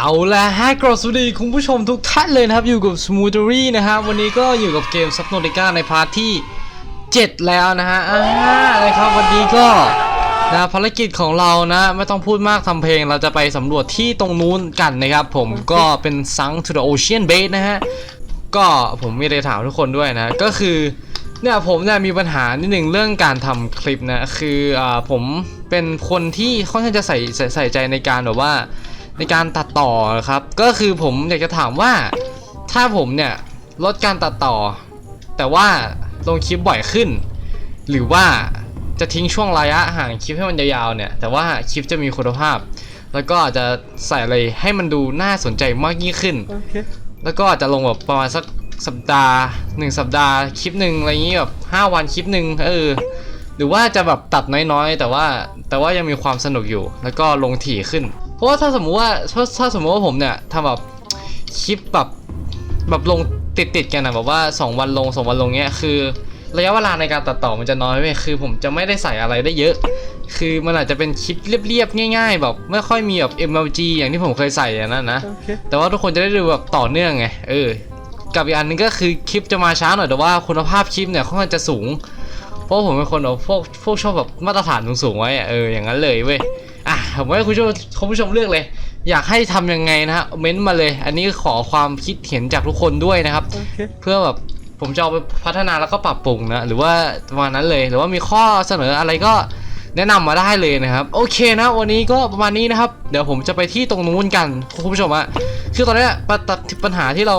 เอาละฮะกรอสวัสดีคุณผู้ชมทุกท่านเลยนะครับ อยู่กับ Smoothery นะฮะวันนี้ก็อยู่กับเกม Subnautica ในพาร์ทที่ 7 แล้วนะฮะอ่านะครับวันนี้ก็นะภารกิจของเรานะ ไม่ต้องพูดมากทำเพลง เราจะไปสำรวจที่ตรงนู้นกันนะครับ ผมก็เป็น Sunk to the Ocean Base นะฮะ ก็ผมมีอะไรถามทุกคนด้วยนะ ก็คือ เนี่ยผมเนี่ยมีปัญหานิดหนึ่งเรื่องการทำคลิปนะ คืออ่าผมเป็นคนที่ค่อนข้างจะใส่ใส่ใส่ใจในการแบบว่า ในการตัดต่อครับ ก็คือผมอยากจะถามว่า ถ้าผมเนี่ยลดการตัดต่อ แต่ว่าลงคลิปบ่อยขึ้น หรือว่าจะทิ้งช่วงระยะห่างคลิปให้มันยาวๆเนี่ย แต่ว่าคลิปจะมีคุณภาพ แล้วก็อาจจะใส่อะไรให้มันดูน่าสนใจมากยิ่งขึ้น Okay. แล้วก็อาจจะลงแบบประมาณสักสัปดาห์หนึ่งสัปดาห์คลิปหนึ่งอะไรอย่างงี้แบบห้าวันคลิปหนึ่งเออหรือว่าจะแบบตัดน้อยๆ แต่ว่าแต่ว่ายังมีความสนุกอยู่ แล้วก็ลงถี่ขึ้น เพราะว่าถ้าสมมุติว่าถ้าถ้าสมมติว่าผมเนี่ยทำแบบคลิปแบบแบบลงติดติดๆกันนะแบบว่า 2 วันลง 2 วันลงเนี้ยคือ ระยะเวลาในการตัดต่อมันจะน้อยไปคือ ผมจะไม่ได้ใส่อะไรได้เยอะ คือมันอาจจะเป็นคลิปเรียบๆง่าย ๆ แบบไม่ค่อยมีแบบ MLG อย่างที่ผมเคยใส่อย่างนั้นนะ Okay. แต่ว่าทุกคนจะได้ดูแบบต่อเนื่องไง เออ กับอีกอันนึงก็คือคลิปจะมาช้าหน่อยแต่ว่าคุณภาพคลิปเนี่ยค่อนข้างจะสูง เพราะผมเป็นคนแบบพวกพวกชอบแบบมาตรฐานสูงๆไว้อะเอออย่างนั้นเลยเว้ยอะ ผมให้คุณผู้ชมคุณผู้ชมเลือกเลย อยากให้ทำยังไงนะฮะเม้นต์มาเลย อันนี้ขอความคิดเห็นจากทุกคนด้วยนะครับ Okay. เพื่อแบบผมจะเอาไปพัฒนาแล้วก็ปรับปรุงนะหรือว่าประมาณนั้นเลยหรือว่ามีข้อเสนออะไรก็แนะนำมาได้เลยนะครับ โอเคนะ วันนี้ก็ประมาณนี้นะครับ เดี๋ยวผมจะไปที่ตรงนู้นกันคุณผู้ชมอะคือตอนเนี้ยปัญปัญปัญหาที่เรา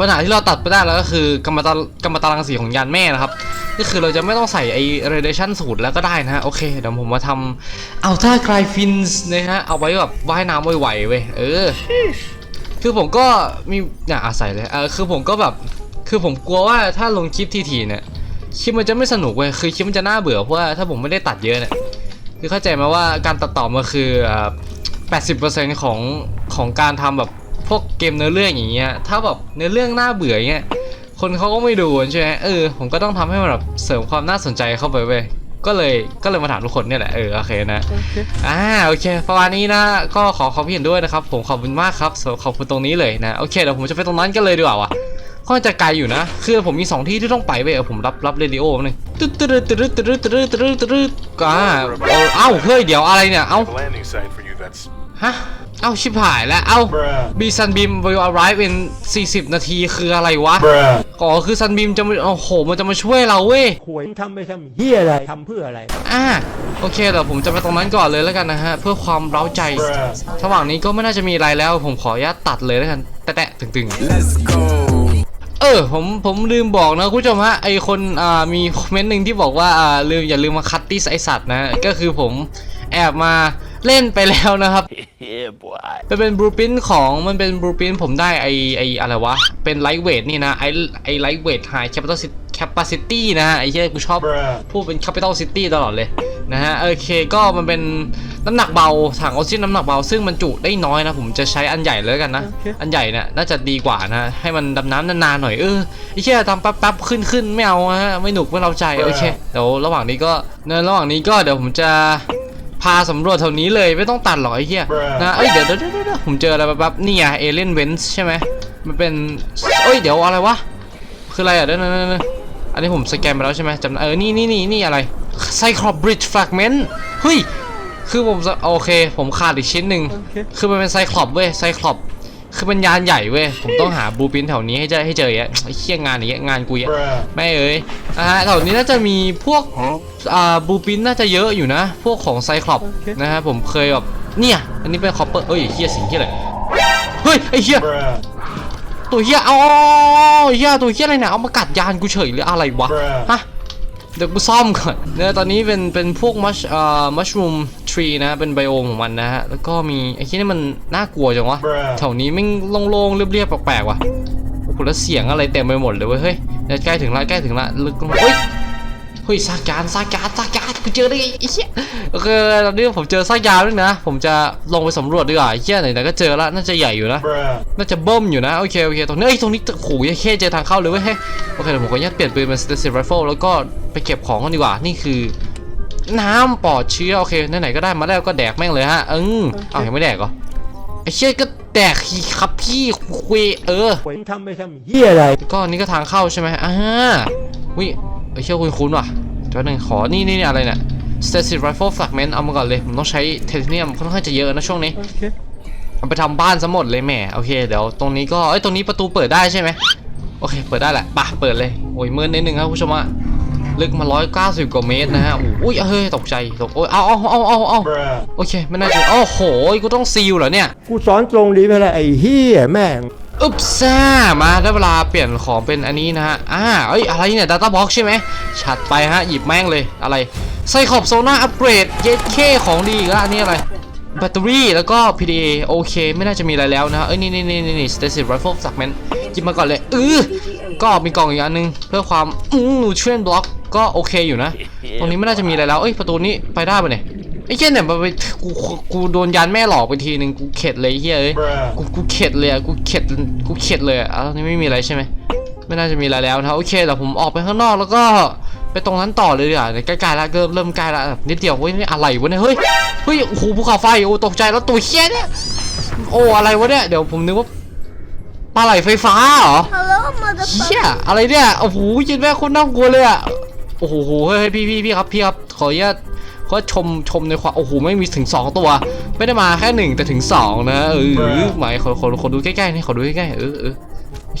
ปัญหาที่เราตัดไปได้แล้วก็คือกรรมตากรรมตารางสีของยานแม่นะครับ ก็คือเราจะไม่ต้องใส่ไอ radiation สูตรแล้วก็ได้นะฮะ โอเค เดี๋ยวผมมาทำ Ultra c r y Fins นะฮะ เอาไว้แบบว่ายน้ำไหวๆเว้ย เออ คือผมก็มีเนี่ยอาศัยเลยเออคือผมก็แบบ คือผมกลัวว่าถ้าลงคลิปทีๆเนี่ยคลิปมันจะไม่สนุกเว้ย คือคลิปมันจะน่าเบื่อเพราะว่าถ้าผมไม่ได้ตัดเยอะเนี่ย คือเข้าใจไหมว่าการตัดต่อมันคืออ่า80%ของของการทำแบบพวกเกมเนื้อเรื่องอย่างเงี้ย ถ้าแบบเนื้อเรื่องน่าเบื่ออย่างเงี้ย คนเขาก็ไม่ดูกันใช่ไหมเออผมก็ต้องทำให้มันแบบเสริมความน่าสนใจเข้าไปเว้ยก็เลยก็เลยมาถามทุกคนเนี่ยแหละเออโอเคนะ Okay. อ่าโอเคประมาณนี้นะก็ขอความเห็นด้วยนะครับ ผมขอบคุณมากครับสำหรับขอบคุณตรงนี้เลยนะโอเคเดี๋ยวผมจะไปตรงนั้นกันเลยดีกว่าวะค่อนข้างจะไกลอยู่นะ คือผมมี 2 ที่ที่ต้องไปเว้ยเออผมรับรับเรดิโอมาหนึ่งตึ๊ดตึ๊ดตึ๊ดตึ๊ดตึ๊ดตึ๊ดตึ๊ดตึ๊ดตึ๊ดก็อ่าเอาเอ้าเฮ้ยดี๋ยวอะไรเนี่ยเอ้า The landing site for you that's ฮะ เอ้าชิบหายแล้ว เอ้า Bruh. บีซันบีม will arrive in 40 นาทีคืออะไรวะ Bruh. อ๋อคือซันบีมจะมาโอ้โห มันจะมาช่วยเราเว้ยหวยทำไปทำเฮียอะไรทำเพื่ออะไร อ่าโอเคเดี๋ยวผมจะไปตรงนั้นก่อนเลยแล้วกันนะฮะ เพื่อความเร้าใจ Bruh. ระหว่างนี้ก็ไม่น่าจะมีอะไรแล้ว ผมขออนุญาตตัดเลยแล้วกัน แตะๆตึงๆ Let's go. เออผมผมลืมบอกนะคุณผู้ชมฮะไอคนอ่ามีคอมเมนต์หนึ่งที่บอกว่าอ่าลืมอย่าลืมมาคัตตี้ไอสัตว์นะก็คือผมแอบมา เล่นไปแล้วนะครับ Yeah, boy. มันเป็นบลูพินของมันเป็นบลูพินผมได้ไอไออะไรวะ เป็นไลท์เวทนี่นะ ไอไอไลท์เวทไฮแคปิตอลแคปซิตี้นะฮะไอเหี้ยกูชอบ Bruh. พูดเป็น capital city ตลอดเลยนะฮะโอเคก็มันเป็นน้ำหนักเบาถังออกซิเจนน้ำหนักเบาซึ่งมันจุได้น้อยนะ ผมจะใช้อันใหญ่เลยแล้วกันนะโอเคอันใหญ่เนี่ยน่าจะดีกว่านะ ให้มันดำน้ำนานๆหน่อยเออไอ้เชี่ยทำแป๊บๆขึ้นขึ้นไม่เอาฮะไม่หนุกไม่เราใจโอเคเดี๋ยวระหว่างนี้ก็ในระหว่างนี้ก็เดี๋ยวผมจะ พาสำรวจแถวนี้เลยไม่ต้องตัดหรอกไอ้เหี้ย Bruh. นะเอ้ยเดี๋ยวเดี๋ยวเดี๋ยวเดี๋ยวผมเจออะไรแป๊บๆนี่ไงเอเลนเวนส์ใช่ไหมมันเป็นเอ้ยเดี๋ยวอะไรวะคืออะไรอะเดี๋ยวเดี๋ยวเดี๋ยวเดี๋ยวอันนี้ผมสแกนไปแล้วใช่ไหมจำเออนี่นี่นี่นี่อะไรไซคลอ b บริดจ์แฟกเมนต์เฮ้ยคือผมจะโอเค ผมขาดอีกชิ้นหนึ่งโอเคคือมันเป็นไซคลอ p เว้ยไซคลอ p คือเป็นยานใหญ่เว้ย ผมต้องหาบูปินแถวนี้ให้เจอให้เจออย่างเงี้ยไอ้เชี่ยงานอย่างเงี้ยงานกูเงี้ย Bruh. ไม่เอ้ยนะฮะแถวนี้น่าจะมีพวกอ่าบูปินน่าจะเยอะอยู่นะ พวกของไซคลอ p โอเคนะฮะผมเคยแบบเนี่ย อันนี้เป็นคอปเปอร์เอ้ยเฮียสิงที่อะไรเฮ้ยไอ้เฮีย Bruh. ตัวเฮียเอาเอาเฮียตัวเฮียอะไรเนี่ยเอามากัดยานกูเฉยหรืออะไรวะ Bruh. ฮะ เดี๋ยวกูซ่อมก่อนเนี่ยตอนนี้เป็นเป็นพวกมัชเอ่อมัชรูมทรีนะเป็นไบโอมของมันนะฮะ แล้วก็มีไอ้ที่นี่มันน่ากลัวจังวะ Bruh. แถวนี้แม่งโล่งๆ เรียบๆ แปลกๆ ว่ะโอ้โหแล้วเสียงอะไรเต็มไปหมดเลยเว้ย เฮ้ยเดี๋ยวใกล้ถึงละใกล้ถึงละลึกลงเฮ้ย เฮ้ยซากยานซากยานซากยาน กูเจอได้ไงไอ้เหี้ยโอเคตอนนี้ผมเจอซากยานด้วยนะ ผมจะลงไปสำรวจดีกว่าไอ้เหี้ยไหนๆก็เจอละน่าจะใหญ่อยู่นะ Bruh. น่าจะเบิ้มอยู่นะโอเคโอเคตรงนี้เอ้ยตรงนี้โอ้โหยังแค่เจอทางเข้าเลยเว้ยเฮ้ยโอเคเดี๋ยวผมขออนุญาตเปลี่ยนปืนเป็น Static Rifle แล้วก็ไปเก็บของกันดีกว่านี่คือ น้ำปลอดเชื้อโอเคไหนๆก็ได้มาแล้วก็แดกแม่งเลยฮะอืมอ้าวยังไม่แดกเหรอไอ้เชี่ยก็แดกครับพี่คุยเออผมทำไม่ทำเฮียอะไรก็อันนี้ก็ทางเข้าใช่ไหมอ่าวิไอ้เชี่ยคุณคุ้นๆว่ะ จอหนึ่งขอนี่นี่นี่อะไรเนี่ย Stasis Rifle Fragment เอามาก่อนเลย ผมต้องใช้เทเทเนียมค่อนข้างจะเยอะนะช่วงนี้เอาไปทำบ้านซะหมดเลยแหมโอเคเดี๋ยวตรงนี้ก็เอ้ยตรงนี้ประตูเปิดได้ใช่ไหมโอเค เปิดได้แหละป่ะเปิดเลยโอ้ยมืดนิดนึงครับผู้ชมอะลึกมา 190 กว่าเมตรนะฮะอุ้ยเฮ้ยตกใจตกโอ้ยเอาเอาเอาเอาเอาโอเคไม่น่าจะโอ้โหกูต้องซีลเหรอเนี่ย กูสอนตรงดีไปเลยไอ้เฮียแม่ง อึ๊บซ่า มาได้เวลาเปลี่ยนของเป็นอันนี้นะฮะ อ่า เอ้ย อะไรเนี่ย Data Box ใช่ไหมชัดไปฮะ หยิบแม่งเลย อะไร ไซคอบโซน่าอัปเกรด เย็ดเคของดีกแล้วอันนี้อะไร แบตเตอรี่ แล้วก็ PDA โอเค ไม่น่าจะมีอะไรแล้วนะฮะเอ้ย นี่นี่นี่นี่นี่ Stasis Rifle Fragment หยิบมาก่อนเลยเออก็มีกล่องอีกอันนึง เพื่อความ อืม Nutrient Block ก็โอเคอยู่นะ ตรงนี้ไม่น่าจะมีอะไรแล้ว เอ้ย ประตูนี้ไปได้ปะเนี่ย อ้เหี้ยเนี่ยมันไปกูกูกูโดนยันแม่หลอกไปทีนึงกูเข็ดเลยไอ้เหี้ยเอ้ย Bruh. กูกูเข็ดเลยอะกูเข็ดกูเข็ดเลยอะอ้าวนี่ไม่มีอะไรใช่ไหมไม่น่าจะมีอะไรแล้วนะโอเคเดี๋ยวผมออกไปข้างนอกแล้วก็ไปตรงนั้นต่อเลยดีกว่าใกล้ๆแล้วเริ่มเริ่มใกล้แล้วแบบนิดเดียวเฮ้ยนี่อะไรวะเนี่ยเฮ้ยเฮ้ยโอ้โหภูเขาไฟโอ้ตกใจแล้วตัวเฮี้ยเนี่ยโอ้อะไรวะเนี่ยเดี๋ยวผมนึกว่าปลาไหลไฟฟ้าเหรอ Hello, เฮี้ย motherfucker. อะไรเนี่ยโอ้โหยินแม่คนน่ากลัวเลยอะโอ้โหเฮ้ยเฮ้ยพี่พี่พี่ครับพี่ครับขออนุญาต ขอชมชมในความโอ้โหไม่มีถึงสองตัว ไม่ได้มาแค่หนึ่งแต่ถึงสองนะเออหมายขอขอขอดูใกล้ๆนี่ขอดูใกล้ๆเออเออ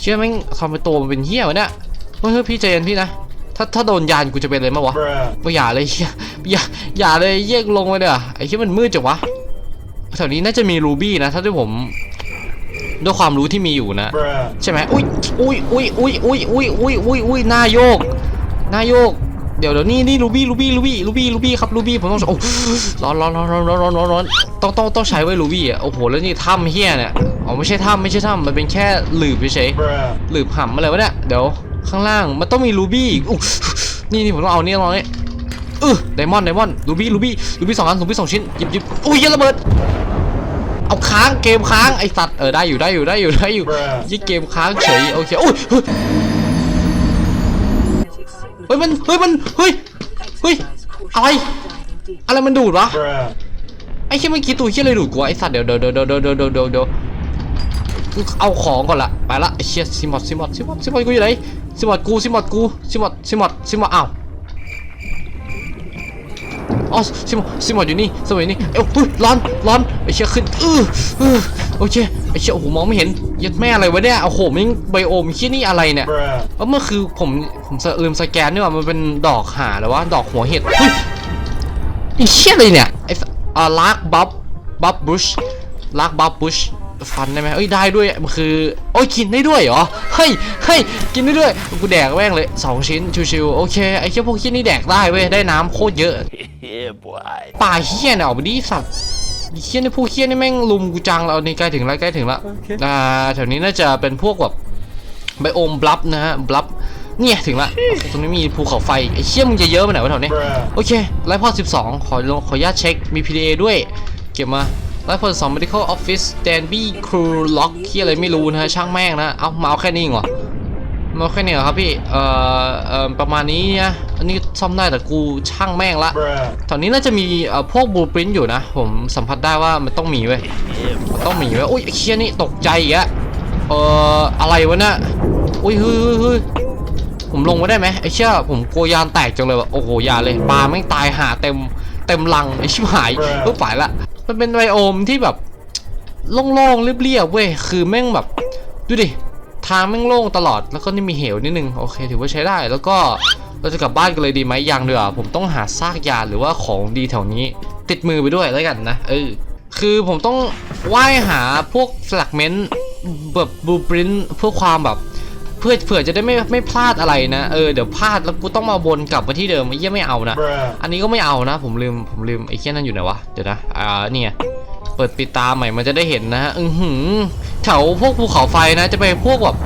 เชื่อแม่งทำเป็นตัวมันเป็นเหี้ยวะเนี่ยเฮ้ยเฮ้ยพี่ใจเย็นพี่นะถ้าถ้าโดนยานกูจะเป็นอะไรมาวะ Bruh. ไม่อย่าเลยเหี้ยอย่าอย่าเลยเยี่ยงลงไปเด้อไอ้ที่มันมืดจังวะแถวนี้น่าจะมีรูบี้นะ ถ้าที่ผมด้วยความรู้ที่มีอยู่นะ Bruh. ใช่ไหมอุ้ยอุ้ยอุ้ยอุ้ยอุ้ยอุ้ยอุ้ยอุ้ยอุ้ยหน้าโยกหน้าโยก เดี๋ยวเดี๋ยวนี่นี่ลูบี้ลูบี้ลูบี้ลูบี้ลูบี้ครับลูบี้ผมต้องโอ้ร้อนร้อนร้อนร้อนร้อนร้อนร้อนต้องต้องต้องใช้ไว้ลูบี้อะโอ้โหแล้วนี่ถ้ำเฮียเนี่ยอ๋อไม่ใช่ถ้ำไม่ใช่ถ้ำมันเป็นแค่หลืบเฉยหลืบห่ำอะไรวะเนี่ยเดี๋ยวข้างล่างมันต้องมีลูบี้อู้นี่นี่ผมต้องเอาเนี่ยลองเนี่ยเออไดมอนด์ไดมอนด์ลูบี้ลูบี้ลูบี้สองอันลูบี้สองชิ้นหยิบหยิบอุ้ยยันระเบิดเอาค้างเกมค้างไอสัตว์เออได้อยู่ได้อยู่ได้อยู่ได้อยู่ยี่เกมค้างเฉยโอเคอุ้ย เฮ้ยมันเฮ้ยมันเฮ้ยเฮ้ยอะไรอะไรมันดูดวะไอ้เชี่ยเมื่อกี้ตัวเชี่ยเลยดูดกูไอ้สัตว์เดี๋ยวเดี๋ยวเดี๋ยวเดี๋ยวเดี๋ยวเดี๋ยวเดี๋ยวเอาของก่อนละไปละไอ้เชี่ยซิมอดซิมอดซิมอดซิมอดกูอยู่ไหนซิมอดกูซิมอดกูซิมอดซิมอดซิมอดอ้าว อ๋อซิมอดซิมอดอยู่นี่ซิมอดอยู่นี่เอ้าเฮ้ยร้อนร้อนไอ้เชี่ยขึ้นเออเออโอเคไอ้เชี่ยโอ้โหมองไม่เห็นยัดแม่อะไรวะเนี่ยโอ้โหแม่งไบโอมเชี่ยนี่อะไรเนี่ย Bruh. เออเมื่อคือผมผมลืมสแกนนี่หว่ามันเป็นดอกหาหรือว่าดอกหัวเห็ดเฮ้ยไอ้เชี่ยอะไรเนี่ยไอ้สอ่าลากบัฟบัฟบุชลากบัฟบุช ฟันได้ไหมเอ้ยได้ด้วยมันคือโอ้ยกินได้ด้วยเหรอเฮ้ยเฮ้ยกินได้ด้วยกูแดกแม่งเลยสองชิ้นชิวๆโอเคไอ้เชี่ยพวกเชี่ยนี่แดกได้เว้ยได้น้ำโคตรเยอะ Yeah, boy. ป่าเฮี้ยเนี่ยออกไปดิสัตว์ไอ้เฮี้ยนี่พวกเฮี้ยนี่แม่งลุมกูจังแล้วนี่ใกล้ถึงแล้วใกล้ถึงแล้วโอเคอ่าแถวนี้น่าจะเป็นพวกแบบไบโอมบลับนะฮะบลับเนี่ยถึงละตรงนี้มีภูเขาไฟไอ้เชี่ยมึงจะเยอะไปไหนวะแถวนี้ Bruh. โอเคไลฟ์พอด12ขอลงขออนุญาตเช็คมี PDA ด้วย เก็บมา ไลฟ์พอด2 medical office danby crew lock ที่อะไรไม่รู้นะฮะ ช่างแม่งนะ เอามาเอาแค่นี้เหรอมาเอาแค่นี้เหรอครับพี่ เอ่อเอ่อประมาณนี้นะอันนี้ซ่อมได้แต่กูช่างแม่งละ Bruh. ตอนนี้น่าจะมีเอ่อพวกบลูปรินต์อยู่นะ ผมสัมผัสได้ว่ามันต้องมีเว้ย Yeah, มันต้องมีเว้ยอุ้ยไอ้เคียนี่ตกใจอีกอะเอ่ออะไรวะเนี่ยอุ้ยเฮ้ยเฮ้ยเฮ้ยผมลงมาได้ไหมไอ้เชี่ยผมกลัวยานแตกจังเลยว่ะโอ้โหอยาเลยปลาแม่งตายหาเต็มเต็มลังไอ้ชิบหายเพิ่งไปละ มันเป็นไบโอมที่แบบโล่งๆเรียบๆเว้ยคือแม่งแบบ ดูดิทางแม่งโล่งตลอดแล้วก็นี่มีเหวนิดนึงโอเค ถือว่าใช้ได้แล้วก็เราจะกลับบ้านกันเลยดีไหมยังเดือผมต้องหาซากยานหรือว่าของดีแถวนี้ ติดมือไปด้วยแล้วกันนะเออคือผมต้องว่ายหาพวกสลักเมนต์แบบบูปรินเพื่อความแบบ เพื่อเผื่อจะได้ไม่ไม่พลาดอะไรนะเออเดี๋ยวพลาดแล้วกูต้องมาวนกลับมาที่เดิมไอ้เหี้ยไม่เอานะ Bruh. อันนี้ก็ไม่เอานะ ผมลืมผมลืมไอ้เหี้ยนั่นอยู่ไหนวะเดี๋ยวนะอ่าเนี่ยเปิดปิดตาใหม่มันจะได้เห็นนะฮะอือหือแถวพวกภูเขาไฟนะ จะไปพวกแบบ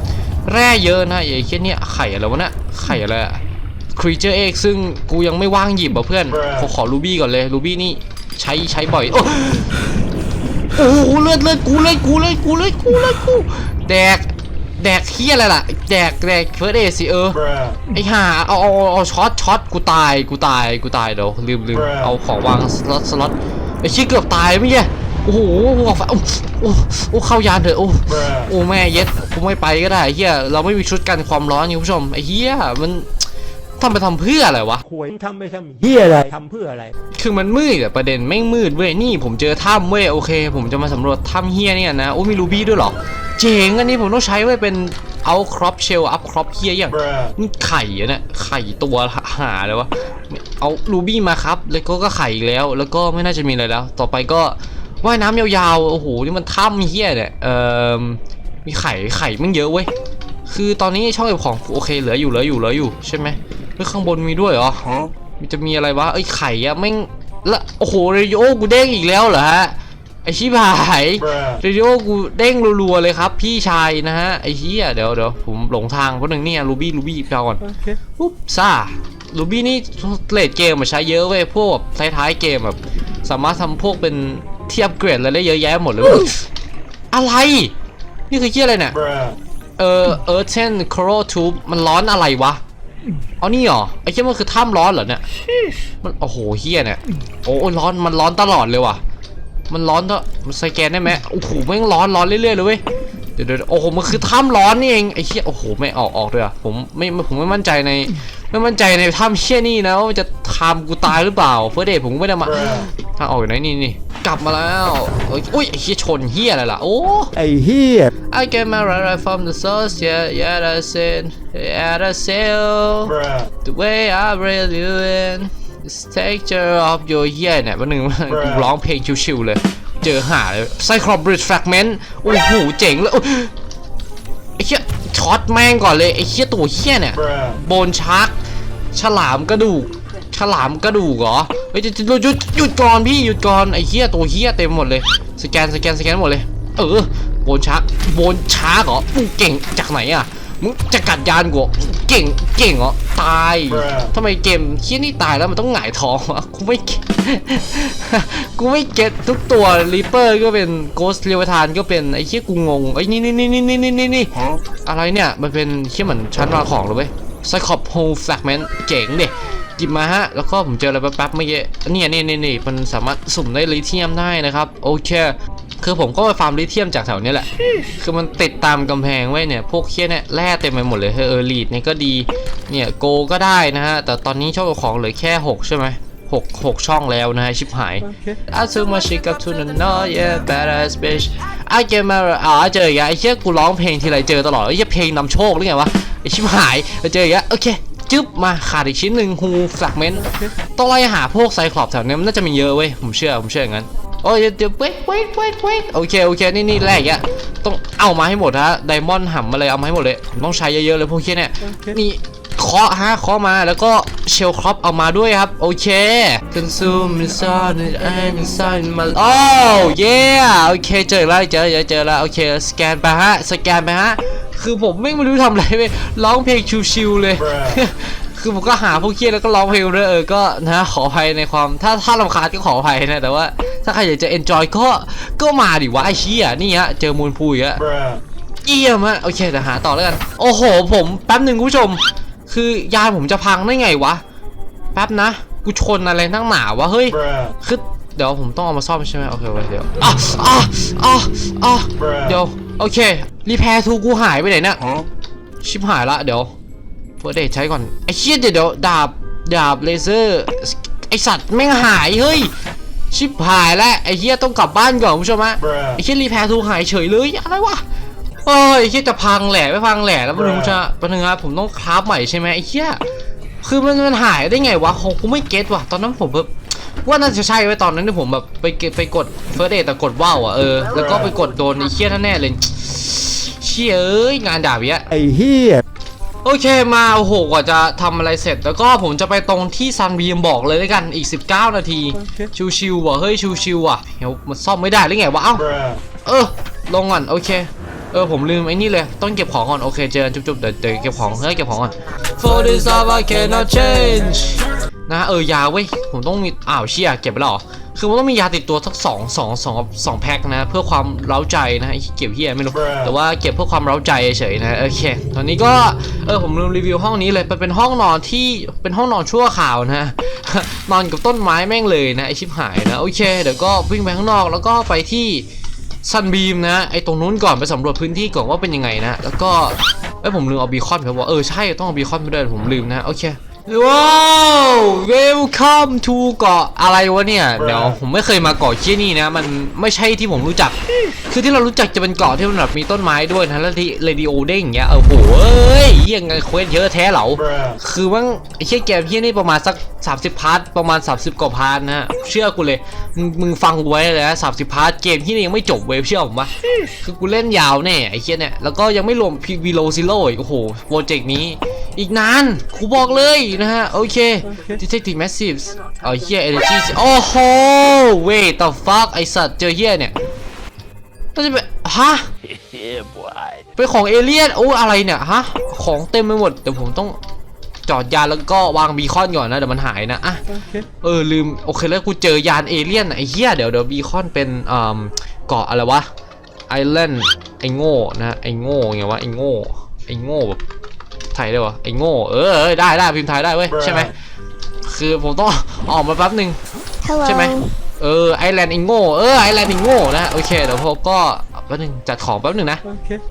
แร่เยอะนะไอ้เหี้ยเนี่ยไข่อะไรวะเนี่ยไข่อะไรอะครีเจอร์เอ็กซึ่งกูยังไม่ว่างหยิบอะเพื่อนขอขอรูบี้ก่อนเลยรูบี้นี่ใช้ใช้บ่อยโอ้โอ้โหเลือดเลือดกูเลยกูเลยกูเลยกูเลยกูแดก แดกเฮียอะไรล่ะ แดกแดกเฟิร์สเอสิเออ Bruh. ไอ้ห่าเอาเอาเอาเอาช็อตช็อตกูตายกูตายกูตายเดี๋ยวลืมลืม Bruh เอาของวางสล็อตสล็อตไอ้ชี้ยเกือบตายเมื่อกี้โอ้โหหัวไฟโอ้โอ้โอ้เข้ายานเถอะโอ้โอ้แม่เย็ดกูไม่ไปก็ได้ไอ้เฮียเราไม่มีชุดกันความร้อนนี่คุณผู้ชมไอ้เฮียมัน ทำไปทำเพื่ออะไรวะขวยทำไปทำเฮียอะไรทำเพื่ออะไร คือมันมืดอะประเด็นไม่งมืดเว้ยนี่ผมเจอถ้ำเว้ยโอเค ผมจะมาสำรวจถ้ำเฮียเนี่ยนะโอ้มีรูบี้ด้วยเหรอ เจ๋งอันนี้ผมต้องใช้ไว้เป็นเอาครอปเชลอัพครอปเฮียอย่างนี่ไข่อะเนี่ยไข่ตัวหาเลยวะเอารูบี้มาครับ แล้วก็ก็ไข่อีกแล้ว แล้วก็ไม่น่าจะมีอะไรแล้ว ต่อไปก็ว่ายน้ำยาวๆโอ้โหนี่มันถ้ำเฮียเนี่ยเอ่อมีไข่ไข่มันเยอะเว้ยคือตอนนี้ช่องเก็บของโอเคเหลืออยู่เหลืออยู่เหลืออยู่ใช่ไหม เฮ้ยข้างบนมีด้วยเหรอมันจะมีอะไรวะเอ้ยไข่อะแม่งละโอ้โหเรดิโอกูเด้งอีกแล้วเหรอฮะไอชิบหายเรดิโอกูเด้งรัวๆเลยครับ พี่ชายนะฮะไอเชี่ยเดี๋ยวเดี๋ยวผมหลงทางเพราะหนึ่งเนี่ยรูบี้รูบี้ไปเอาก่อนโอเคปุ๊บซ่ารูบี้นี่เลดเกมมาใช้เยอะเว้ยพวกแบบท้ายๆเกมแบบสามารถทำพวกเป็นเทียบเกรดอะไรได้เยอะแยะหมดเลยเว้ยอะไร นี่คือเชี่ยอะไรเนี่ยเออเออเช่นโครทูบมันร้อนอะไรวะ เอานี่เหรอไอ้เหี้ยมันคือถ้ำร้อนเหรอเนี่ยมันโอ้โหเฮียเนี่ยโอ้ยร้อนมันร้อนตลอดเลยว่ะ มันร้อนตมันสแกนได้ไหมโอ้โหแม่งร้อนร้อนเรื่อยๆเลยเว้ยเดี๋ยวเดี๋ยวโอ้โหมันคือถ้ำร้อนนี่เองไอ้เหี้ยโอ้โหไม่ออกออกเลยอะผมไม่ผมไม่มั่นใจใน ไม่มั่นใจในถ้ำเชี่ยนี่นะว่ามันจะทำกูตายหรือเปล่าเฟอร์เดทผมก็ไม่ได้มาทางออกอยู่ไหนนี่นี่กลับมาแล้วเอ้ยอุ้ยไอ้เหี้ยชนเหี้ยอะไรล่ะโอ้ไอ้เฮีย I get my right right from the source, yeah, yeah, that's it, yeah, that's it. The way I breathe you in, this texture of your เหี้ยเนี่ยวันหนึ่งกูร้องเพลงชิวๆเลย เจอหาเลย Cyclops Bridge Fragment โอ้โหเจ๋งเลยโอ้ยไอ้เหี้ย ช็อตแม่งก่อนเลยไอ้เหี้ยตัวเหี้ยเนี่ยโบนชัก ฉลามกระดูก ฉลามกระดูกเหรอเฮ้ยหยุดหยุดหยุดหยุดก่อนพี่หยุดก่อนไอ้เหี้ยตัวเหี้ยเต็มหมดเลย สแกนสแกนสแกนหมดเลย เออโบนชักโบนช้ากเหรอมึงเก่งจากไหนอะ มึงจะกัดยานกูเหรอเก่งเก่งเหรอตายทำไมเกมเหี้ยนี่ตายแล้วมันต้องหงายท้องวะกูไม่เก็ตกูไม่เก็ตทุกตัวรีเปอร์ก็เป็นโกสเลวทานก็เป็นไอ้เหี้ยกูงงไอ้ยนี่นี่นี่นี่นี่นี่นี่นี่อะไรเนี่ยมันเป็นเหี้ยเหมือนชั้นวางของเลยเว้ยไซคอปโฮแฟกเมนต์เจ๋งดิหยิบมาฮะ แล้วก็ผมเจออะไรแป๊บๆเมื่อกี้เนี่ยนี่นี่นี่มันสามารถสุ่มได้ลิเทียมได้นะครับ โอเค คือผมก็ไปฟาร์มลิเทียมจากแถวเนี้ยแหละ คือมันติดตามกำแพงไว้เนี่ย พวกเคียเนี่ยแร่เต็มไปหมดเลยเออลีดเนี่ยก็ดี เนี่ยโกก็ได้นะฮะ แต่ตอนนี้ช่องของเหลือแค่ 6 ใช่ไหมหกหกช่องแล้วนะฮะชิบหาย I took my shit up to the north yeah badass bitch I get my อ๋อเจออีกแล้วไอ้เชี่ยกูร้องเพลงทีไรเจอตลอดไอ้เชี่ยเพลงนำโชคหรือไงวะไอ้ชิบหายเจออีกแล้วโอเคจึ๊บมาขาดอีกชิ้นหนึ่งฮูฟลักเมนต์ต้องไล่หาพวกไซคลอปแถวเนี้ยมันน่าจะมีเยอะเว้ยผมเชื่อผมเชื่ออย่างนั้น โอ้ยเดี๋ยวเว้ยเว้ยเว้ยเว้ยโอเคโอเคนี่นี่แรกอะต้องเอามาให้หมดฮะไดมอนด์หำมาเลยเอามาให้หมดเลยผมต้องใช้เยอะๆเลยพวกเคียเนี่ยนี่เคาะฮะเคาะมาแล้วก็เชลครอปเอามาด้วยครับ โอเค consume inside and inside my โอ้ yeah โอเคเจอแล้วเจอเจอเจอแล้วโอเคสแกนไปฮะสแกนไปฮะคือผมไม่รู้ทำอะไรไปร้องเพลงชิวๆเลย คือผมก็หาพวกเครียดแล้วก็ร้องเพลงด้วยเออก็นะขออภัยในความถ้าถ้าลำคาญก็ขออภัยนะแต่ว่า ถ้าใครอยากจะ enjoy ก็ก็มาดิวะไอ้เชี่ยนี่ฮะเจอมูลพูอีกอะเยี่ยมอะโอเคเดี๋ยวหาต่อแล้วกัน โอ้โห ผมแป๊บหนึ่งคุณผู้ชม คือยานผมจะพังได้ไงวะแป๊บนะกูชนอะไรทั้งหนาวะเฮ้ยคือเดี๋ยวผมต้องเอามาซ่อมใช่ไหมโอเคไว้เดี๋ยวอะอะอะอะเดี๋ยวโอเครีแพร์ทูกูหายไปไหนเนี่ยชิบหายละเดี๋ยว เฟิร์สเดทใช้ก่อนไอ้เชี่ยเดี๋ยวเดี๋ยวดาบดาบเลเซอร์ไอสัตว์แม่งหายเฮ้ยชิบหายแล้วไอ้เหี้ยต้องกลับบ้านก่อนคุณผู้ชมฮะไอ้เชี่ยรีแพร์ทูหายเฉยเลยอะไรวะเอ้ยไอ้เชี่ยจะพังแหละไม่พังแหละแล้วมันรู้จะเป็นยังไงผมต้องคราฟใหม่ใช่ไหมไอ้เชี่ยคือมันมันหายได้ไงวะผมกูไม่เก็ตว่ะตอนนั้นผมแบบว่าน่าจะใช่ไว้ตอนนั้นที่ผมแบบไปเก็บไปกดเฟิร์สเดแต่กดว่าวอะเออแล้วก็ไปกดโดนไอ้เชี่ยนั่นแน่เลยเชี่ยเอ้ยงานดาบเนี้ยไอ้เฮีย โอเคมาโอ้โหกว่าจะทำอะไรเสร็จ แล้วก็ผมจะไปตรงที่ซันบีมบอกเลยแล้วกันอีก 19 นาที ชิวๆว่ะเฮ้ยชิวๆว่ะเดี๋ยวมันซ่อมไม่ได้หรือไงวะเอ้าเออ ลงก่อนโอเคเออผมลืมไอ้นี่เลยต้องเก็บของก่อนโอเคเจอกันจุ๊บๆเดี๋ยวเดี๋ยวเก็บของเฮ้ยเก็บของก่อน For this love I cannot change นะเออยาเว้ยผมต้องมีอ้าวเชี่ยเก็บไปแล้วเหรอ คือมันต้องมียาติดตัวทั้งสองสองสองสองแพ็คนะ เพื่อความเร้าใจนะไอ้เก็บเฮียไม่รู้ แต่ว่าเก็บเพื่อความเร้าใจเฉยๆนะโอเค ตอนนี้ก็เออผมลืมรีวิวห้องนี้เลยมันเป็นห้องนอนที่เป็นห้องนอนชั่วคราวนะนอนกับต้นไม้แม่งเลยนะไอชิบหายนะโอเคเดี๋ยวก็วิ่งไปข้างนอกแล้วก็ไปที่ซันบีมนะไอตรงนู้นก่อนไปสำรวจพื้นที่ก่อนว่าเป็นยังไงนะแล้วก็เอ้ยผมลืมเอาบีคอนไปว่าเออใช่ต้องเอาบีคอนไปด้วยผมลืมนะโอเค ว้าว welcome to เกาะอะไรวะเนี่ย เดี๋ยวผมไม่เคยมาเกาะเชี่ยนี่นะ มันไม่ใช่ที่ผมรู้จัก คือที่เรารู้จักจะเป็นเกาะที่มันแบบมีต้นไม้ด้วยนะแล้วที่เรดิโอเด้งอย่างเงี้ยเออโหเอ้ยยังไงเควสเยอะแท้เหรอ Bruh. คือว่าไอ้เชี่ยเกมที่นี่ประมาณสัก 30 พาร์ทประมาณ 30 กว่าพาร์ทนะฮะเชื่อกูเลยมึงมึงฟังกูไว้เลยนะ30พาร์ทเกมที่นี่ยังไม่จบเว้ยเชื่อผมปะคือกูเล่นยาวแน่ไอ้เชี่ยเนี่ยแล้วก็ยังไม่รวมพีวีโลซิโร่อีกโอ้โหโปรเจกต์นี้ อีกนานกูบอกเลยนะฮะ โอเค Detective Massive เอาเฮีย Energy โอ้โห wait the fuck ไอสัตว์เจอเฮียเนี่ยน่าจะเป็นฮะ Yeah, boy. เป็นของเอเลี่ยนโอ้อะไรเนี่ยฮะ ของเต็มไปหมด เดี๋ยวผมต้องจอดยานแล้วก็วางบีคอนก่อนนะเดี๋ยวมันหายนะอะเออลืมโอเคแล้วกูเจอยานเอเลี่ยนไอ้เหี้ยเดี๋ยวเดี๋ยวบีคอนเป็นอ่าเกาะอะไรวะไอแลนด์ไอโง่นะไอโง่ไงวะไอโง่ไอโง่แบบ ไทยได้ปะไอโง่เออเออได้ได้พิมพ์ไทยได้เว้ยใช่ไหมคือผมต้องออกมาแป๊บหนึ่ง Hello. ใช่ไหมเออไอแลนด์อิงโง่เออไอแลนด์อิงโง่นะโอเคเดี๋ยวผมก็แป๊บหนึงจัดของแป๊บหนึงนะ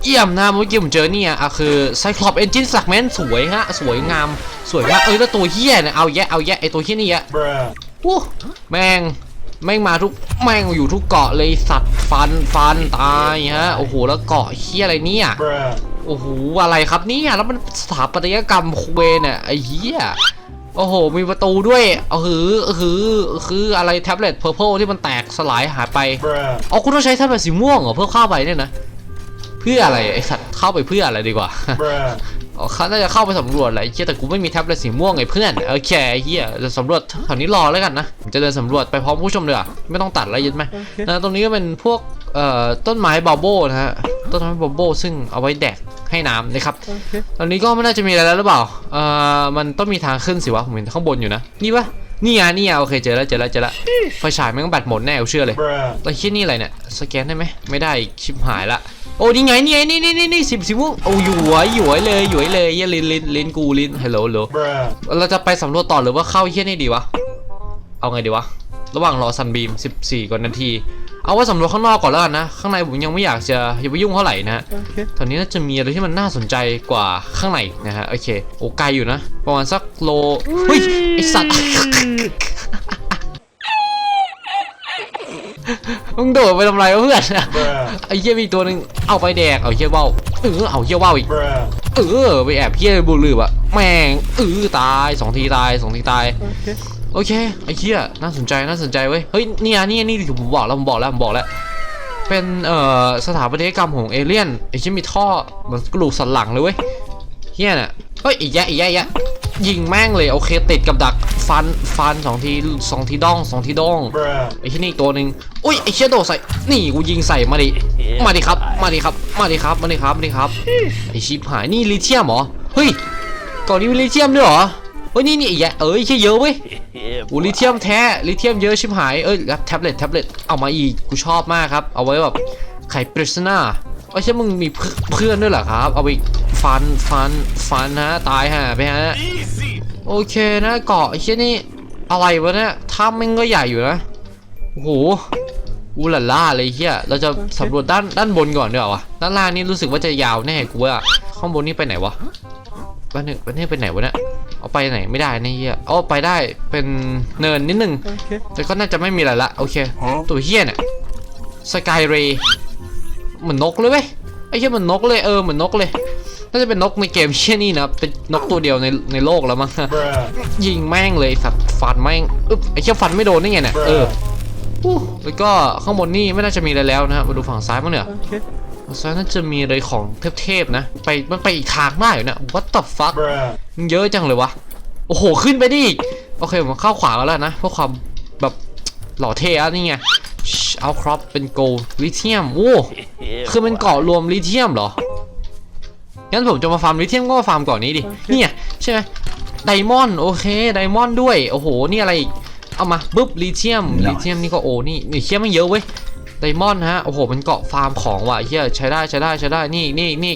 เยี่ยมนะเมื่อกี้ผมเจอเนี่ยอะคือไซคลอปเอนจินสักแมนสวยฮะสวยงามสวยมากเออแล้วตัวเฮี้ยเนี่ยเอาแยะเอาแยะไอตัวเฮี้ยนี่แยะ Bruh. อู้แม่งแม่งมาทุกแม่งอยู่ทุกเกาะเลยสัตว์ฟันฟันตายฮะโอ้โหแล้วเกาะเฮี้ยอะไรเนี่ย Bruh. โอ้โหอะไรครับเนี่ยแล้วมันสถาปัตยกรรมเวเนี่ยไอ้เหี้ยโอ้โห มีประตูด้วยเออหือเออหือเออคืออะไรแท็บเล็ตเพอร์เพลที่มันแตกสลายหายไป Bruh. อ๋อคุณต้องใช้แท็บเล็ตสีม่วงเหรอเพื่อเข้าไปเนี่ยนะ เพื่ออะไรไอสัตว์เข้าไปเพื่ออะไรดีกว่า Bruh. อ๋อเขาน่าจะเข้าไปสำรวจแหละไอ้เหี้ยแต่กูไม่มีแท็บเล็ตสีม่วงไงเพื่อนโอเคไอ้เหี้ยจะสำรวจแถวนี้รอแล้วกันนะผมจะเดินสำรวจไปพร้อมผู้ชมเลยอะไม่ต้องตัดแล้วยึดไหมนะตรงนี้ก็เป็นพวกเอ่อต้นไม้บาโบนะฮะต้นไม้บาโบซึ่งเอาไว้แดกให้น้ำนะครับ ตอนนี้ก็ไม่น่าจะมีอะไรแล้วหรือเปล่าเอ่อมันต้องมีทางขึ้นสิวะผมเห็นข้างบนอยู่นะนี่ปะ นี่อะนี่อะโอเคเจอแล้วเจอแล้วเจอแล้วไฟฉายแม่งแบตหมดแน่กูเชื่อเลย Bruh. แล้วที่นี่อะไรเนี่ยสแกนได้ไหมไม่ได้อีกชิบหายละโอ้นี่ไงนี่ไงนี่นี่นี่นี่สิบสิบวงโอ้หยวยหยวยเลยหยวยเลยเหี้ยลินลินลินกูลินฮัลโหลฮัลโหล Bruh. เราจะไปสำรวจต่อหรือว่าเข้าเฮี้ยนี่ดีวะเอาไงดีวะระหว่างรอซันบีม 14กว่านาที เอาไว่าสำรวจข้างนอกก่อนแล้วกันนะ ข้างในผมยังไม่อยากจะอย่าไปยุ่งเท่าไหร่นะตอนนี้น่าจะมีอะไรที่มันน่าสนใจกว่าข้างในนะฮะ โอเค โอ้ไกลอยู่นะ ประมาณสักโลเฮ้ยไอสัตว์มึงโดดไปทำไรวะเพื่อน Bruh. ไอ้เหี้ยมีตัวหนึงเอาไปแดก เอาเหี้ยเบ้าเออเอาเหี้ยเบ้าอีก Bruh. เออ ไปแอบเฮี้ยบุลืออะแม่งเออตายสองทีตายสองทีตาย โอเคไอ้เหี้ยน่าสนใจน่าสนใจเว้ยเฮ้ยนี่ยเนี่ยนี่ที่ผมบอกแล้วผมบอกแล้วผมบอกแล้วเป็นเอ่อสถาปัตยกรรมของเอเลี่ยนไอ้ที่มีท่อเหมือนกระดูกสันหลังเลยเว้ยเฮี้ยน่ะเฮ้ยอีกแยะอีกแยะแยะยิงแม่งเลยโอเคติดกับดักฟันฟันสองทีสองทีดองสองทีดองไอ้ที่นี่ตัวหนึ่งอุ้ยไอ้เชี่ยโดดใส่นี่กูยิงใส่มาดิมาดิครับ มาดิครับมาดิครับมาดิครับมาดิครับไอ้ชิบหายนี่ลิเทียมเหรอเฮ้ยก่อนนี้มีลิเทียมด้วยเหรอเฮ้ยนี่นี่ไอ้แยะเอ้ยเชี่ยเยอะเว้ย อ้ลิเทียมแท้ลิเทียมเยอะชิบหายเอ้ยแท็บเล็ตแท็บเล็ตเอามาอีกกูชอบมากครับ เอาไว้แบบไขปริศนาเอ้ยเชี่ยมึงมีเพื่อนเพื่อนด้วยเหรอครับ เอาไปฟันฟันฟันฮะตายฮะไปฮะ Easy. โอเคนะเกาะไอ้เชี่ยนี่อะไรวะเนี่ยถ้ำแม่งก็ใหญ่อยู่นะโอ้โหอูหล่าล่าเลยเฮียเราจะสำรวจด้านด้านบนก่อนดีกว่าวะด้านล่างนี่รู้สึกว่าจะยาวแน่กูว่าข้างบนนี่ไปไหนวะบ้านหนึ่งบ้านนี้ไปไหนวะเนี่ย เอาไปไหนไม่ได้นะเฮียเอาไปได้เป็นเนินนิดนึง แต่ก็น่าจะไม่มีอะไรละโอเค ตัวเฮียเนี่ยสกายเรย์เหมือนนกเลยเว้ยไอ้เฮียเหมือนนกเลยเออเหมือนนกเลยน่าจะเป็นนกในเกมเชี่ยนี่นะเป็นนกตัวเดียวในในโลกแล้วมั้ง Bruh. ยิงแม่งเลยสัตว์ฟันแม่งอึ๊บไอ้เชี่ยฟันไม่โดนได้ไงเนี่ยเอออู้แล้วก็ข้างบนนี่ไม่น่าจะมีอะไรแล้วนะฮะมาดูฝั่งซ้ายมั้งเนี่ยฝั่ง ซ้ายน่าจะมีอะไรของเทพๆนะ ไปมันไปอีกทางได้อยู่เนี่ย what the fuck Bruh. มันเยอะจังเลยวะ โอ้โห ขึ้นไปดิอีกโอเคผมเข้าขวาแล้วนะ เพื่อความแบบหล่อเท่อะนี่ไง เอาครอปเป็นโกลลิเทียม โอ้ Yeah, คือมันเกาะรวมลิเทียมเหรอ งั้นผมจะมาฟาร์มลิเทียมก็มาฟาร์มเกาะนี้ดิเนี่ยใช่ไหมไดมอนด์โอเค ไดมอนด์ด้วย โอ้โห นี่อะไรอีกเอามาปุ๊บลิเทียมลิเทียมนี่ก็โอ้นี่นี่เทียมมันเยอะเว้ย ไดมอนด์ฮะ โอ้โห มันเกาะฟาร์มของว่ะเฮียใช้ได้ใช้ได้ใช้ได้ นี่นี่นี่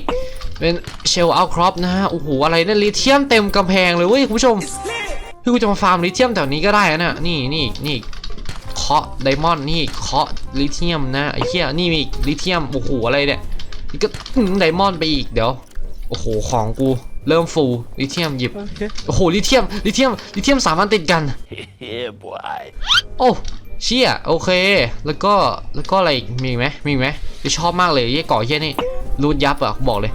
เป็นเชลเอาครอปนะฮะ โอ้โห อะไรเนี่ยลิเทียมเต็มกำแพงเลยเว้ยคุณผู้ชมพี่กูจะมาฟาร์มลิเทียมแถวนี้ก็ได้นะเนี่ยนี่นี่นี่เคาะไดมอนด์นี่เคาะลิเทียมนะไอ้เหี้ยนี่มีอีกลิเทียม โอ้โห อะไรเนี่ยนี่ก็ไดมอนด์ไปอีกเดี๋ยว โอ้โห ของกูเริ่มฟูลิเทียมหยิบ โอ้โห ลิเทียม ลิเทียม ลิเทียมสามอันติดกัน Yeah, boy. โอ้ เชี่ยโอเค แล้วก็แล้วก็อะไรอีกมีอีกไหมมีอีกไหมที่ชอบมากเลยยี่เกาะเฮียนี่รูดยับอะบอกเลย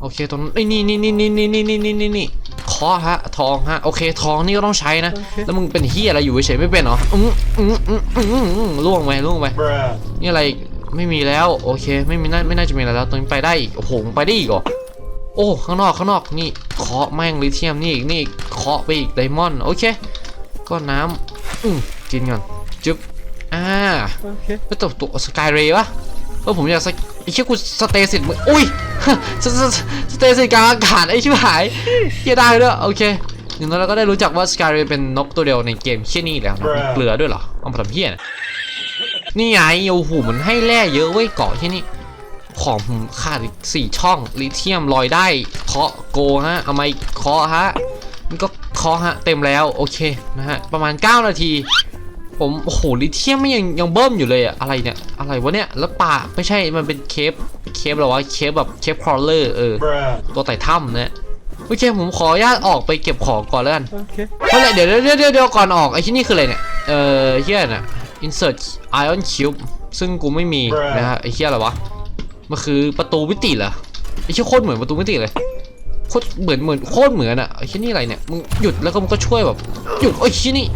โอเคตรงนั้นเอ้ยนี่นี่นี่นี่นี่นี่นี่นี่นี่เคาะฮะทองฮะโอเคทองนี่ก็ต้องใช้นะ แล้วมึงเป็นเฮียอะไรอยู่เฉยๆไม่เป็นเหรออืมอืมอืมอืมอืมล่วงไปล่วงไปนี่อะไรอีกไม่มีแล้วโอเคไม่มีน่าไม่น่าจะมีอะไรแล้วตรงนี้ไปได้อีกโอ้โหมึงไปได้อีกเหรอโอ้ข้างนอกข้างนอกนี่เคาะแม่งลิเทียมนี่อีกนี่อีกเคาะไปอีกไดมอนด์โอเคก็น้ำอืมกินก่อน จึ๊บอ่าไปตกตัวสกายเรย์ปะเออผมอยากสกไอ้เชี่ยกูสเตสิตมึงอุ้ยสสสสเตสิตกลางอากาศไอ้ชิบหายเฮียได้ด้วยโอเคอย่างนั้นเราก็ได้รู้จักว่าสกายเรย์เป็นนกตัวเดียวในเกมเชี่ยนี่แล้วนะมีเกลือด้วยเหรอเอามาทำเฮียนะนี่ไงโอ้โหมันให้แร่เยอะเว้ยเกาะเชี่ยนี่ของผมขาดอีกสี่ช่องลิเทียมลอยได้เคาะโกฮะเอามาอีกเคาะฮะนี่ก็เคาะฮะเต็มแล้วโอเคนะฮะประมาณ 9 นาที ผมโอ้โหลิเทียมไม่ยังยังเบิ่มอยู่เลยอะอะไรเนี่ยอะไรวะเนี่ยแล้วป่าไม่ใช่มันเป็นเคฟเคฟเหรอวะเคฟแบบเคฟครอลเลอร์เออตัวไต่ถ้ำเนี่ยโอเคผมขออนุญาตออกไปเก็บของก่อนแล้วกันเมื่อไหร่เดี๋ยวเดี๋ยวเดี๋ยวเดี๋ยวก่อนออกไอ้ที่นี่คืออะไรเนี่ยเออเฮียน่ะ insert ion cube ซึ่งกูไม่มีนะฮะไอ้เฮียอะไรวะมันคือประตูมิติเหรอไอ้เชี่ยโคตรเหมือนประตูมิติเลยโคตรเหมือนเหมือนโคตรเหมือนอะไอ้ที่นี่อะไรเนี่ยมึงหยุดแล้วก็มึงก็ช่วยแบบหยุดไอ้ที่นี่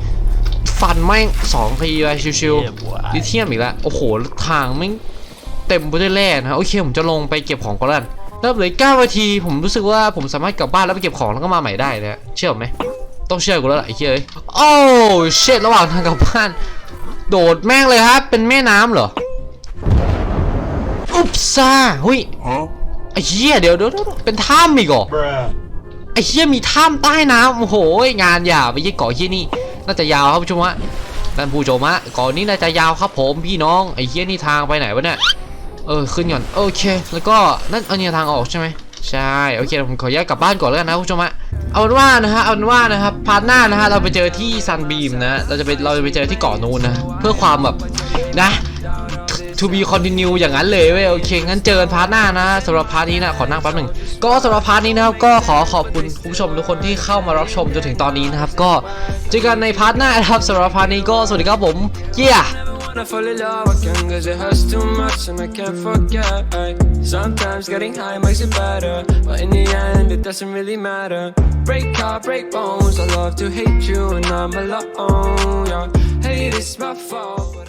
ฟันแม่งสองทีไปชิว Yeah, ๆลิ boy. เทียมอีกแล้วโอ้โหทางแม่งเต็มไปด้วยแร่นะโอเคผมจะลงไปเก็บของก่อนแล้วกันแล้วเหลือเก้านาทีผมรู้สึกว่าผมสามารถกลับบ้านแล้วไปเก็บของแล้วก็มาใหม่ได้นะเชื่อผมไหมต้องเชื่อกูแล้วล่ะไอ้เหี้ยเอ้ยโอ้เช็ดระหว่างทางกลับบ้าน โดดแม่งเลยครับเป็นแม่น้ำเหรออุ๊บซ่าหุยไอ้เหี้ยเดี๋ยวเดี๋ยวเดี๋ยวเป็นถ้ำอีกเหรอไอ้เหี้ยมีถ้ำใต้น้ำโอ้โหงานยาวไปยี่เกาะเหี้ยนี่ น่าจะยาวครับผู้ชมฮะท่านผู้ชมฮะก่อนนี้น่าจะยาวครับผมพี่น้องไอ้เฮี้ยนี่ทางไปไหนวะเนี่ยเออขึ้นก่อนโอเค แล้วก็นั่นเอาเนี่ยทางออกใช่ไหมใช่โอเคผมขอแยกกลับบ้านก่อนแล้วกันนะผู้ชมฮะเอาเป็นว่านะฮะเอาเป็นว่านะครับพาร์ทหน้านะฮะเราไปเจอที่ซันบีมนะเราจะไปเราจะไปเจอที่เกาะนู้นนะเพื่อความแบบนะ to be continue อย่างนั้นเลยเว้ยโอเคงั้นเจอกันพาร์ทหน้านะสำหรับพาร์ทนี้นะขอนั่งแป๊บหนึ่งก็สำหรับพาร์ทนี้นะครับก็ขอขอบคุณคุณผู้ชมทุกคนที่เข้ามารับชมจนถึงตอนนี้นะครับก็เจอกันในพาร์ทหน้านะครับสำหรับพาร์ทนี้ก็สวัสดีครับผมเย้ wanna fall in love again Cause it hurts too much and I can't forget Sometimes getting high makes it better But in the end it doesn't really matter Break heart, break bones I love to hate you and I'm alone, yeah Hey, it's my fault but